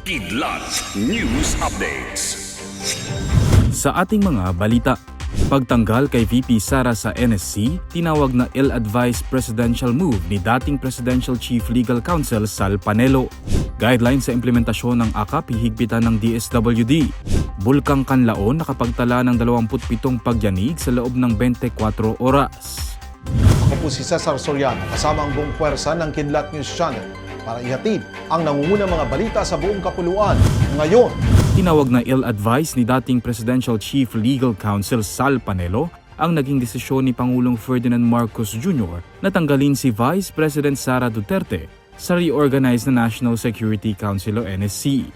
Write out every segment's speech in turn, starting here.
Kidlat News Updates. Sa ating mga balita, pagtanggal kay VP Sara sa NSC, tinawag na ill-advised presidential move ni dating Presidential Chief Legal Counsel Sal Panelo. Guidelines sa implementasyon ng AKAP hihigpitan ng DSWD. Bulkang Kanlaon nakapagtala ng 27 pagyanig sa loob ng 24 oras. Ako po si Cesar Soriano kasama ang buong puwersa ng Kidlat News Channel para ihatid ang nangungunang mga balita sa buong kapuluan. Ngayon, Tinawag na ill-advised ni dating Presidential Chief Legal Counsel Sal Panelo ang naging desisyon ni Pangulong Ferdinand Marcos Jr. na tanggalin si Vice President Sara Duterte sa reorganized na National Security Council o NSC.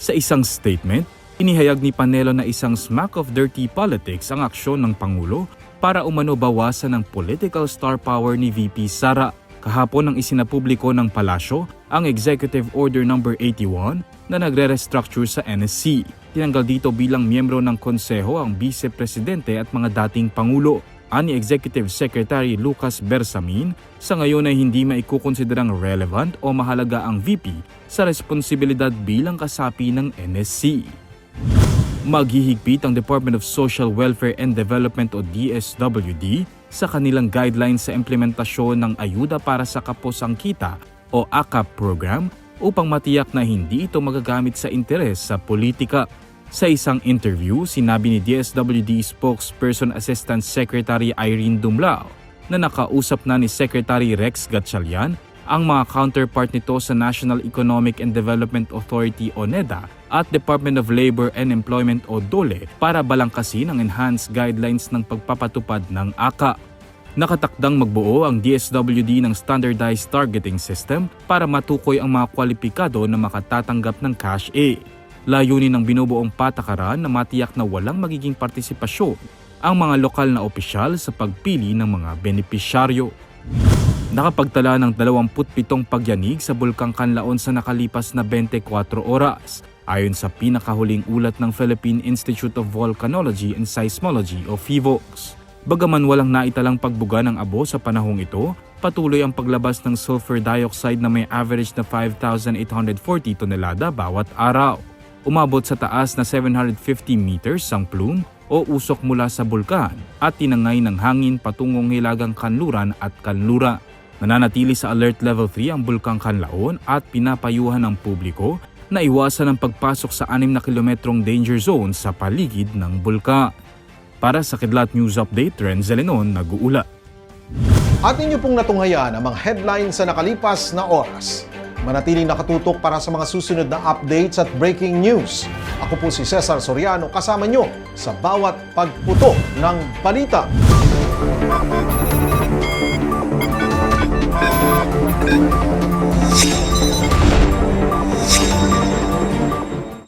Sa isang statement, inihayag ni Panelo na isang smack of dirty politics ang aksyon ng Pangulo para umano bawasan ang political star power ni VP Sara. Kahapon ang isinapubliko ng palasyo ang Executive Order No. 81 na nagre-restructure sa NSC. Tinanggal dito bilang miyembro ng konseho ang Vice Presidente at mga dating Pangulo. Ani Executive Secretary Lucas Bersamin, sa ngayon ay hindi maikukonsiderang relevant o mahalaga ang VP sa responsibilidad bilang kasapi ng NSC. Maghihigpit ang Department of Social Welfare and Development o DSWD sa kanilang guidelines sa implementasyon ng Ayuda para sa Kapos ang Kita o AKAP program upang matiyak na hindi ito magagamit sa interes sa politika. Sa isang interview, sinabi ni DSWD spokesperson Assistant Secretary Irene Dumlao na nakausap na ni Secretary Rex Gatchalian ang mga counterpart nito sa National Economic and Development Authority o NEDA at Department of Labor and Employment o DOLE para balangkasin ang enhanced guidelines ng pagpapatupad ng AKA. Nakatakdang magbuo ang DSWD ng standardized targeting system para matukoy ang mga kwalipikado na makatatanggap ng Cash A. Layunin ng binubuong patakaran na matiyak na walang magiging partisipasyon ang mga lokal na opisyal sa pagpili ng mga benepisyaryo. Nakapagtala ng 27 pagyanig sa Bulkang Kanlaon sa nakalipas na 24 oras ayon sa pinakahuling ulat ng Philippine Institute of Volcanology and Seismology o PHIVOLCS. Bagaman walang naitalang pagbuga ng abo sa panahong ito, patuloy ang paglabas ng sulfur dioxide na may average na 5,840 tonelada bawat araw. Umabot sa taas na 750 meters ang plume o usok mula sa bulkan at tinangay ng hangin patungong hilagang kanluran at kanlura. Nananatili sa Alert Level 3 ang Bulkang Kanlaon at pinapayuhan ng publiko na iwasan ang pagpasok sa 6 na kilometrong danger zone sa paligid ng bulkan. Para sa Kidlat News Update, Ren Zelenon nag-uula. at inyo pong natunghayan ang mga headlines sa nakalipas na oras. Manatiling nakatutok para sa mga susunod na updates at breaking news. Ako po si Cesar Soriano kasama nyo sa bawat pagputo ng balita. Thank you.